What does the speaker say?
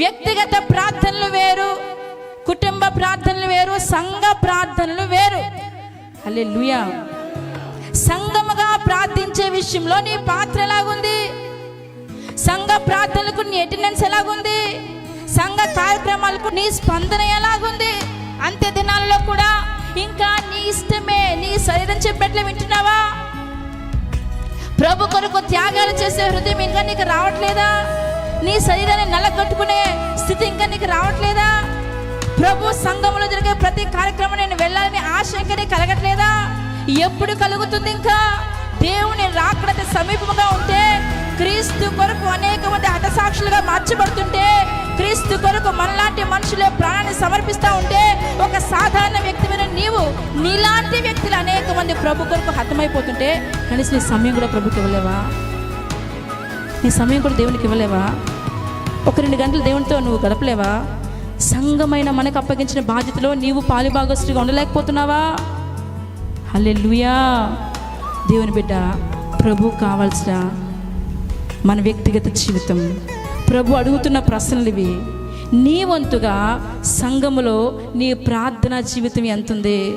వ్యక్తిగత ప్రార్థనలు వేరు కుటుంబ ప్రార్థనలు వేరు సంఘ ప్రార్థనలు వేరు. హల్లెలూయా. సంఘముగా ప్రార్థించే విషయంలో నీ పాత్ర ఎలాగుంది? సంఘ ప్రార్థనలకు నీ అటెండెన్స్ ఎలాగుంది? సంఘ కార్యక్రమాలకు నీ స్పందన ఎలాగుంది? అంత్య దినాల్లో కూడా ఇంకా నీ ఇష్టమే నీ శరీరం చెప్పేట్లే వింటున్నావా? ప్రభు కొరకు త్యాగాలు చేసే హృదయం ఇంకా నీకు రావట్లేదా? నీ శరీరాన్ని నల్లగొట్టుకునే స్థితి ఇంకా నీకు రావట్లేదా? ప్రభు సంఘంలో జరిగే ప్రతి కార్యక్రమం నేను వెళ్ళాలని ఆశ ఇంకా నీకు కలగట్లేదా? ఎప్పుడు కలుగుతుంది ఇంకా? దేవుని రాకడత సమీపముగా ఉంటే క్రీస్తు కొరకు అనేక మంది హతసాక్షులుగా మార్చబడుతుంటే క్రీస్తు కొరకు మనలాంటి మనుషులే ప్రాణాన్ని సమర్పిస్తూ ఉంటే ఒక సాధారణ వ్యక్తిమైన నీవు నీలాంటి వ్యక్తులు అనేక మంది ప్రభు కొరకు హతమైపోతుంటే కనీసం నీ సమయం కూడా ప్రభుత్వం లేవా నీ సమయం కూడా దేవునికి ఇవ్వలేవా? ఒక రెండు గంటలు దేవునితో నువ్వు గడపలేవా? సంఘమైన మనకు అప్పగించిన బాధ్యతలో నీవు పాలిభాగస్తుడిగా ఉండలేకపోతున్నావా? హల్లెలూయా. దేవుని బిడ్డ ప్రభు కావాల్సిన మన వ్యక్తిగత జీవితం. ప్రభు అడుగుతున్న ప్రశ్నలు ఇవి. నీ వంతుగా సంఘములో నీ ప్రార్థనా జీవితం ఎంతుంది?